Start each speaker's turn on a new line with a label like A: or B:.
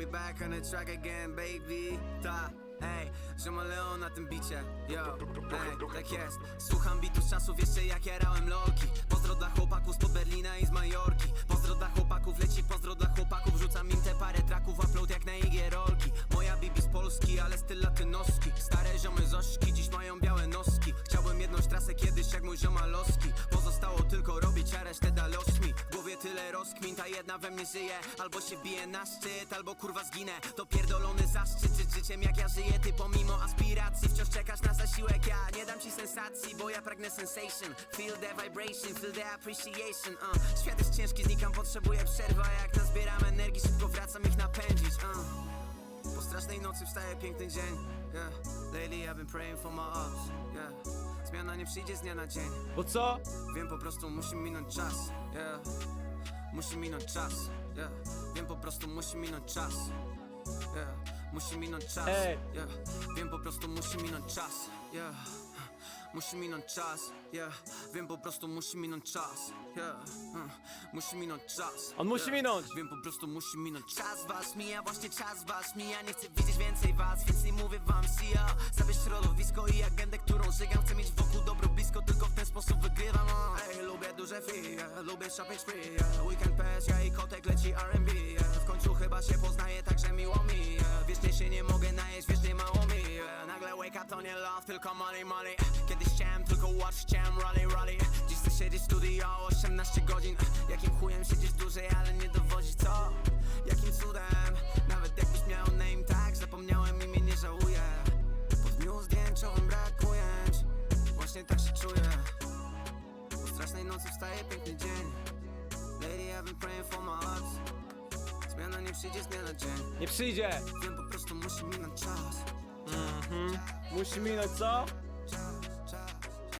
A: we back on the track again, baby. Ta, ej, Leon na tym bicie, yo, ej, tak jest. Słucham bitu z czasów jeszcze jak jarałem lolki. Pozdro dla chłopaków z Berlina i z Majorki. Pozdro dla chłopaków, leci pozdro dla chłopaków. Rzucam im te parę traków, upload jak na. Moja bibi z Polski, ale styl latynoski. Stare ziomy z Ośki, dziś mają białe noski. Chciałbym jedną trasę kiedyś jak mój ziomalowski. Pozostało tylko robić, a resztę da mi. Tyle rozkmin, ta jedna we mnie żyje. Albo się bije na szczyt, albo kurwa zginę. To pierdolony zaszczyt, żyć życiem jak ja żyję. Ty pomimo aspiracji wciąż czekasz na zasiłek. Ja nie dam ci sensacji, bo ja pragnę sensation. Feel the vibration, feel the appreciation. Uh. Świat jest ciężki, znikam, potrzebuję przerwy. a Jak nazbieram energii, szybko wracam ich napędzić. Uh. Po strasznej nocy wstaje piękny dzień yeah. Lately I've been praying for my ups yeah. Zmiana nie przyjdzie z dnia na dzień
B: Bo co?
A: Wiem po prostu musi minąć czas yeah. Musi minąć czas yeah. Wiem po prostu musi minąć czas yeah. Musi minąć czas
B: Ej.
A: yeah. Wiem po prostu musi minąć czas yeah. Musi minąć czas yeah. Wiem po prostu musi minąć czas yeah. Musi minąć czas
B: On musi minąć.
A: Wiem po prostu musi minąć czas was mija, właśnie czas was mija Nie chcę widzieć więcej was, więc nie mówię wam see ya lubię shopping spree yeah. Weekend pass, ja i kotek leci R&B yeah. W końcu chyba się poznaje, także miło mi yeah. Wiecznie się nie mogę najeść, wiecznie mało mi yeah. Nagle wake up to nie love, tylko money, money Kiedyś chciałem tylko watch, chciałem rally, rally Dziś chcę siedzieć w studio 18 godzin Jakim chujem siedzieć dłużej, ale nie dowodzić co? Jakim cudem? Nawet jakbyś miał name tag Zapomniałem imię, nie żałuję Po dniu zdjęciowym brak ujęć Właśnie tak się czuję strasznej nocy wstaje piękny dzień. Lady, I've been praying for my ups Zmiana nie przyjdzie z dnia na dzień.
B: Nie przyjdzie.
A: Wiem po prostu musi minąć czas.
B: Musi minąć co?